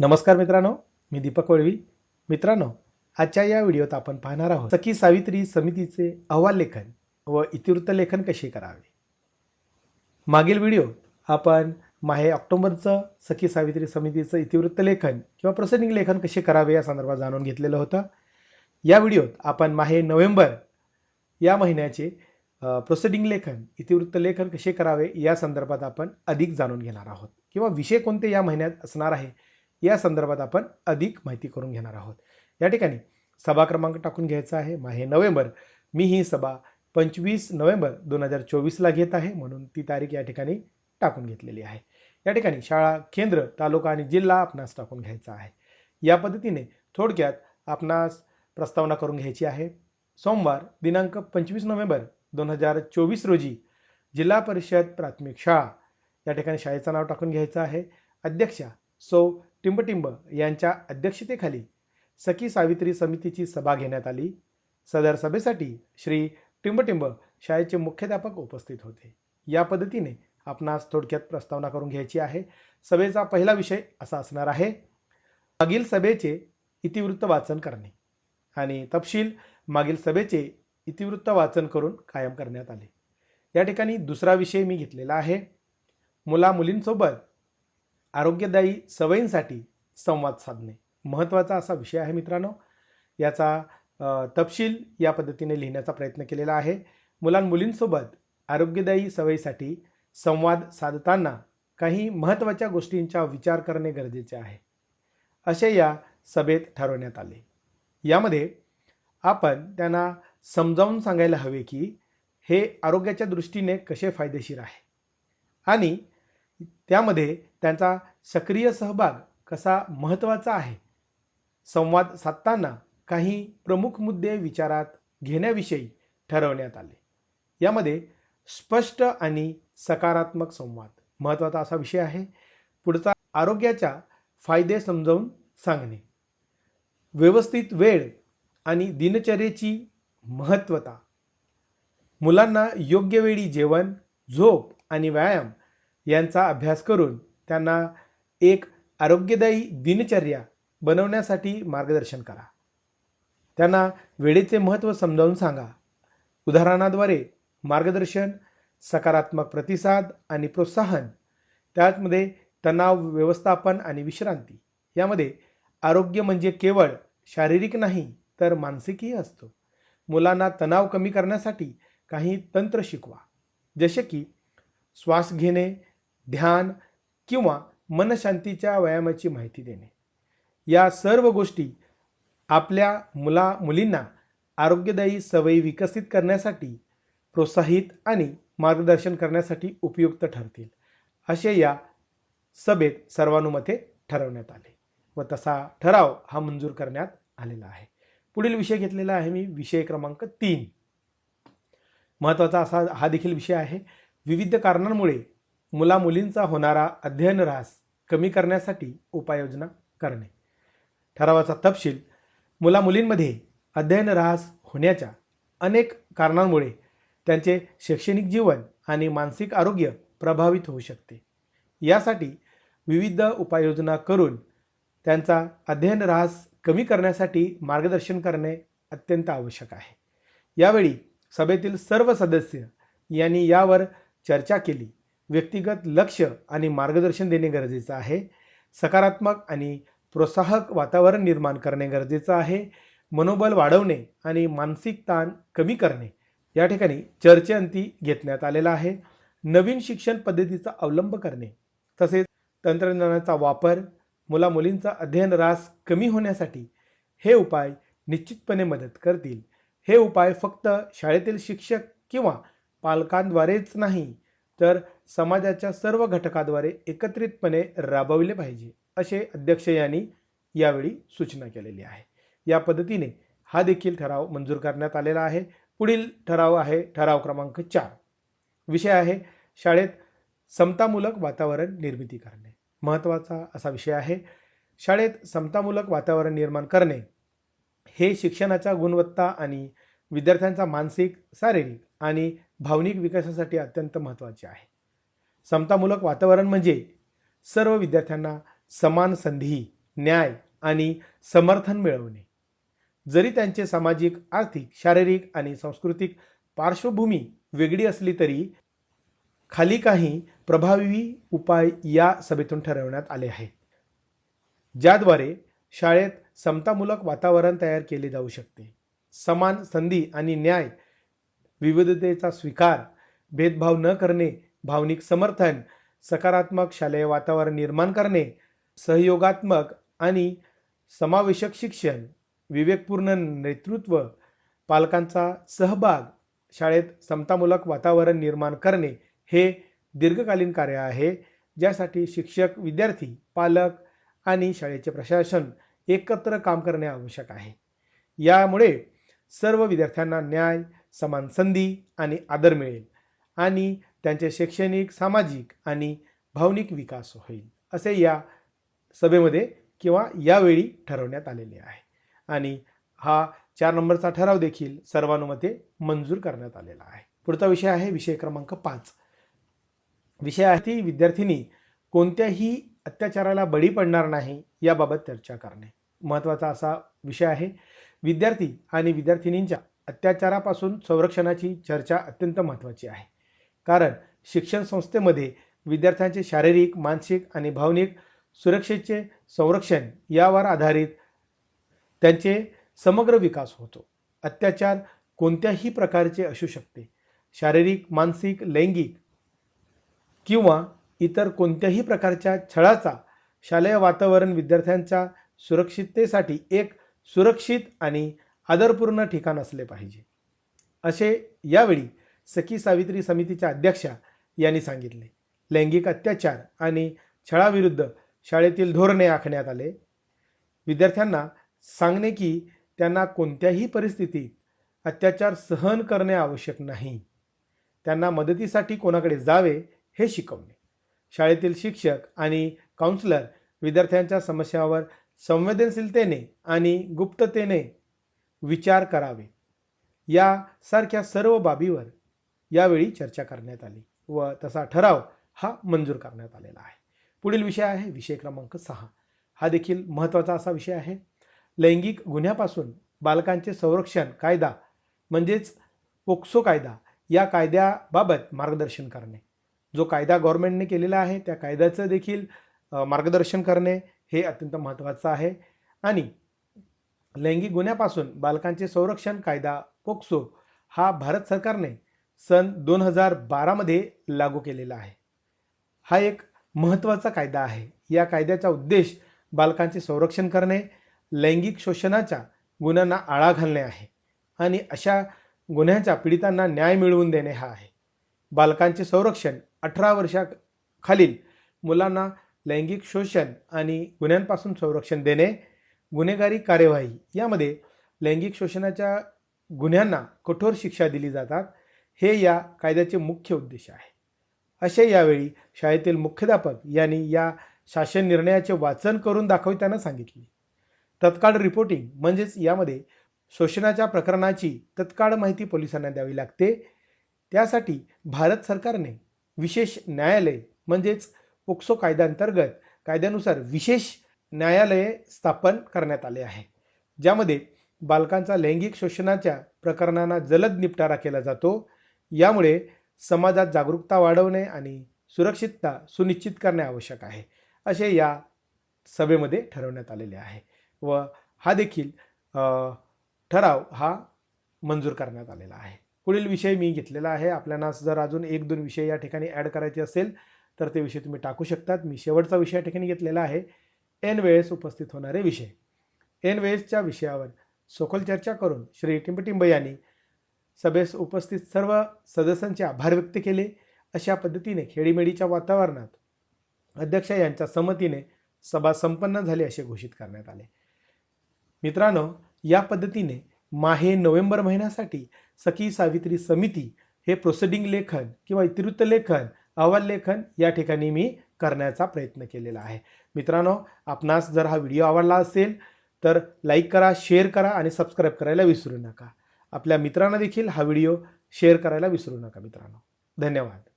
नमस्कार मित्रांनो मी दीपक वळवी. मित्रांनो आजच्या या व्हिडिओत आपण पाहणार आहोत सखी सावित्री समितीचे अहवाल लेखन व इतिवृत्त लेखन कसे करावे. मागील व्हिडिओ आपण माहे ऑक्टोबरचं सखी सावित्री समितीचं इतिवृत्त लेखन किंवा प्रोसेडिंग लेखन कसे करावे या संदर्भात जाणून घेतलेलं होतं. या व्हिडिओत आपण माहे नोव्हेंबर या महिन्याचे प्रोसेडिंग लेखन इतिवृत्त लेखन कसे करावे या संदर्भात आपण अधिक जाणून घेणार आहोत. किंवा विषय कोणते या महिन्यात असणार आहे या संदर्भात आपण अधिक माहिती करून घेणार आहोत. या ठिकाणी सभा क्रमांक टाकून घ्यायचा आहे. माहे नोव्हेंबर. मी ही सभा पंचवीस नोव्हेंबर दोन हजार चोवीसला घेत आहे. म्हणून ती तारीख या ठिकाणी टाकून घेतलेली आहे. या ठिकाणी शाळा केंद्र तालुका आणि जिल्हा आपणास टाकून घ्यायचा आहे. या पद्धतीने थोडक्यात आपणास प्रस्तावना करून घ्यायची आहे. सोमवार दिनांक पंचवीस नोव्हेंबर दोन हजार चोवीस रोजी जिल्हा परिषद प्राथमिक शाळा या ठिकाणी शाळेचं नाव टाकून घ्यायचं आहे. अध्यक्षा सौ टिंबटिंब यांच्या अध्यक्षतेखाली सखी सावित्री समितीची सभा घेण्यात आली. सदर सभेसाठी श्री टिंबटिंब शाळेचे मुख्याध्यापक उपस्थित होते. या पद्धतीने आपणास थोडक्यात प्रस्तावना करून घ्यायची आहे. सभेचा पहिला विषय असा असणार आहे. मागील सभेचे इतिवृत्त वाचन करणे आणि तपशील मागील सभेचे इतिवृत्त वाचन करून कायम करण्यात आले. या ठिकाणी दुसरा विषय मी घेतलेला आहे. मुला मुलींसोबत आरोग्यदायी सवयींसाठी संवाद साधणे. महत्त्वाचा असा विषय आहे मित्रांनो. याचा तपशील या पद्धतीने लिहिण्याचा प्रयत्न केलेला आहे. मुलां मुलींसोबत आरोग्यदायी सवयीसाठी संवाद साधताना काही महत्त्वाच्या गोष्टींचा विचार करणे गरजेचे आहे. असे या सभेत ठरवण्यात आले. यामध्ये आपण त्यांना समजावून सांगायला हवे की हे आरोग्याच्या दृष्टीने कसे फायदेशीर आहे. आणि त्यामध्ये त्यांचा सक्रिय सहभाग कसा महत्त्वाचा आहे? संवाद साधताना काही प्रमुख मुद्दे विचारात घेण्याविषयी ठरवण्यात आले. यामध्ये स्पष्ट आणि सकारात्मक संवाद महत्त्वाचा असा विषय आहे. पुढचा आरोग्याच्या फायदे समजावून सांगणे. व्यवस्थित वेळ आणि दिनचर्येची महत्त्वता. मुलांना योग्य वेळी जेवण झोप आणि व्यायाम यांचा अभ्यास करून त्यांना एक आरोग्यदायी दिनचर्या बनवण्यासाठी मार्गदर्शन करा. त्यांना वेळेचे महत्त्व समजावून सांगा. उदाहरणाद्वारे मार्गदर्शन सकारात्मक प्रतिसाद आणि प्रोत्साहन त्याचमध्ये तणाव व्यवस्थापन आणि विश्रांती. यामध्ये आरोग्य म्हणजे केवळ शारीरिक नाही तर मानसिकही असतो. मुलांना तणाव कमी करण्यासाठी काही तंत्र शिकवा जसे की श्वास घेणे ध्यान किंवा मनशांतीच्या व्यायामाची माहिती देणे. या सर्व गोष्टी आपल्या मुला मुलींना आरोग्यदायी सवयी विकसित करण्यासाठी प्रोत्साहित आणि मार्गदर्शन करण्यासाठी उपयुक्त ठरतील असे या सभेत सर्वानुमते ठरवण्यात आले. व तसा ठराव हा मंजूर करण्यात आलेला आहे. पुढील विषय घेतलेला आहे मी विषय क्रमांक तीन. महत्त्वाचा असा हा देखील विषय आहे. विविध कारणांमुळे मुला मुलींचा होणारा अध्ययन ऱ्हास कमी करण्यासाठी उपाययोजना करणे. ठरावाचा तपशील मुला मुलींमध्ये अध्ययन ऱ्हास होण्याच्या अनेक कारणांमुळे त्यांचे शैक्षणिक जीवन आणि मानसिक आरोग्य प्रभावित होऊ शकते. यासाठी विविध उपाययोजना करून त्यांचा अध्ययन ऱ्हास कमी करण्यासाठी मार्गदर्शन करणे अत्यंत आवश्यक आहे. यावेळी सभेतील सर्व सदस्य यांनी यावर चर्चा केली. व्यक्तिगत लक्ष आणि मार्गदर्शन देणे गरजेचं आहे. सकारात्मक आणि प्रोत्साहक वातावरण निर्माण करणे गरजेचं आहे. मनोबल वाढवणे आणि मानसिक ताण कमी करणे या ठिकाणी चर्चेअंती घेतण्यात आलेला आहे. नवीन शिक्षण पद्धतीचा अवलंब करणे तसेच तंत्रज्ञानाचा वापर मुलामुलींचा अध्ययन ऱ्हास कमी होण्यासाठी हे उपाय निश्चितपणे मदत करतील. हे उपाय फक्त शाळेतील शिक्षक किंवा पालकांद्वारेच नाही तर समाजाच्या सर्व घटकाद्वारे एकत्रितपणे राबवले पाहिजे असे अध्यक्ष यांनी यावेळी सूचना केलेली आहे. या पद्धतीने हा देखील ठराव मंजूर करण्यात आलेला आहे. पुढील ठराव आहे ठराव क्रमांक चार. विषय आहे शाळेत समतामूलक वातावरण निर्मिती करणे. महत्त्वाचा असा विषय आहे. शाळेत समतामूलक वातावरण निर्माण करणे हे शिक्षणाच्या गुणवत्ता आणि विद्यार्थ्यांचा मानसिक शारीरिक आणि भावनिक विकासासाठी अत्यंत महत्त्वाचे आहे. समतामूलक वातावरण म्हणजे सर्व विद्यार्थ्यांना समान संधी न्याय आणि समर्थन मिळवणे. जरी त्यांचे सामाजिक आर्थिक शारीरिक आणि सांस्कृतिक पार्श्वभूमी वेगळी असली तरी खाली काही प्रभावी उपाय या सभेतून ठरवण्यात आले आहेत. ज्याद्वारे शाळेत समतामूलक वातावरण तयार केले जाऊ शकते. समान संधी आणि न्याय विविधतेचा स्वीकार भेदभाव न करणे भावनिक समर्थन सकारात्मक शालेय वातावरण निर्माण करणे सहयोगात्मक आणि समावेशक शिक्षण विवेकपूर्ण नेतृत्व पालकांचा सहभाग शाळेत समतामूलक वातावरण निर्माण करणे हे दीर्घकालीन कार्य आहे ज्यासाठी शिक्षक विद्यार्थी पालक आणि शाळेचे प्रशासन एकत्र काम करणे आवश्यक आहे. यामुळे सर्व विद्यार्थ्यांना न्याय समान संधी आणि आदर मिळेल आणि त्यांचे शैक्षणिक सामाजिक आणि भावनिक विकास होईल असे या सभेमध्ये किंवा यावेळी ठरवण्यात आलेले आहे. आणि हा चार नंबरचा ठराव देखील सर्वानुमते मंजूर करण्यात आलेला आहे. पुढचा विषय आहे विषय क्रमांक पाच. विषय आहे ती विद्यार्थिनी कोणत्याही अत्याचाराला बळी पडणार नाही याबाबत चर्चा करणे. महत्त्वाचा असा विषय आहे. विद्यार्थी आणि विद्यार्थिनींच्या अत्याचारापासून संरक्षणाची चर्चा अत्यंत महत्त्वाची आहे. कारण शिक्षण संस्थेमध्ये विद्यार्थ्यांचे शारीरिक मानसिक आणि भावनिक सुरक्षेचे संरक्षण यावर आधारित त्यांचे समग्र विकास होतो. अत्याचार कोणत्याही प्रकारचे असू शकते. शारीरिक मानसिक लैंगिक किंवा इतर कोणत्याही प्रकारच्या छळाचा शालेय वातावरण विद्यार्थ्यांच्या सुरक्षिततेसाठी एक सुरक्षित आणि आदरपूर्ण ठिकाण असले पाहिजे. असे यावेळी सखी सावित्री समितीच्या अध्यक्षा यांनी सांगितले. लैंगिक अत्याचार आणि छळाविरुद्ध शाळेतील धोरणे आखण्यात आले. विद्यार्थ्यांना सांगणे की त्यांना कोणत्याही परिस्थितीत अत्याचार सहन करणे आवश्यक नाही. त्यांना मदतीसाठी कोणाकडे जावे हे शिकवणे. शाळेतील शिक्षक आणि काउन्सिलर विद्यार्थ्यांच्या समस्यावर संवेदनशीलतेने आणि गुप्ततेने विचार करावे. यासारख्या सर्व बाबीवर यावेळी चर्चा करण्यात आली व तसा ठराव हा मंजूर करण्यात आलेला आहे. पुढील विषय आहे विषय क्रमांक सहा. हा देखील महत्त्वाचा असा विषय आहे. लैंगिक गुन्ह्यापासून बालकांचे संरक्षण कायदा म्हणजेच पोक्सो कायदा या कायद्याबाबत मार्गदर्शन करणे. जो कायदा गव्हर्नमेंटने केलेला आहे त्या कायद्याचं देखील मार्गदर्शन करणे हे अत्यंत महत्त्वाचं आहे. आणि लैंगिक गुन्ह्यापासून बालकांचे संरक्षण कायदा पोक्सो हा भारत सरकारने सन दोन हजार बारामध्ये लागू केलेला आहे. हा एक महत्त्वाचा कायदा आहे. या कायद्याचा उद्देश बालकांचे संरक्षण करणे लैंगिक शोषणाच्या गुन्ह्यांना आळा घालणे आहे आणि अशा गुन्ह्यांच्या पीडितांना न्याय मिळवून देणे हा आहे. बालकांचे संरक्षण अठरा वर्षाखालील मुलांना लैंगिक शोषण आणि गुन्ह्यांपासून संरक्षण देणे गुन्हेगारी कार्यवाही. यामध्ये लैंगिक शोषणाच्या गुन्ह्यांना कठोर शिक्षा दिली जातात. हे या कायद्याचे मुख्य उद्देश आहे. असे यावेळी शाळेतील मुख्याध्यापक यांनी या शासन निर्णयाचे वाचन करून दाखवताना सांगितले. तत्काळ रिपोर्टिंग म्हणजेच यामध्ये शोषणाच्या प्रकरणाची तत्काळ माहिती पोलिसांना द्यावी लागते. त्यासाठी भारत सरकारने विशेष न्यायालय म्हणजेच पोक्सो कायद्याअंतर्गत कायद्यानुसार विशेष न्यायालये स्थापन करण्यात आले आहे. ज्यामध्ये बालकांचा लैंगिक शोषणाच्या प्रकरणांना जलद निपटारा केला जातो. यामुळे समाजात जागरूकता वाढवणे आणि सुरक्षितता सुनिश्चित करणे आवश्यक आहे असे या सभेमध्ये ठरवण्यात आलेले आहे. व हा देखील ठराव हा मंजूर करण्यात आलेला आहे. पुढील विषय मी घेतलेला आहे. आपल्याला जर अजून एक दोन विषय या ठिकाणी ॲड करायचे असेल तर ते विषय तुम्ही टाकू शकतात. मी शेवटचा विषय या ठिकाणी घेतलेला आहे. एन वेळेस उपस्थित होणारे विषय. एन वेळेसच्या विषयावर सखोल चर्चा करून श्री टिंबटिंब यांनी सभेस उपस्थित सर्व सदस्यांचे आभार व्यक्त केले. अशा पद्धतीने खेडीमेडीच्या वातावरणात अध्यक्ष यांच्या संमतीने सभा संपन्न झाली असे घोषित करण्यात आले. मित्रांनो या पद्धतीने माहे नोव्हेंबर महिन्यासाठी सखी सावित्री समिती हे प्रोसिडिंग लेखन किंवा इतिवृत्त लेखन अहवाल लेखन या ठिकाणी मी करण्याचा प्रयत्न केलेला आहे. मित्रांनो आपणास जर हा व्हिडिओ आवडला असेल तर लाईक करा शेअर करा आणि सबस्क्राईब करायला विसरू नका. आपल्या मित्रांना देखील हा व्हिडिओ शेअर करायला विसरू नका मित्रांनो. धन्यवाद.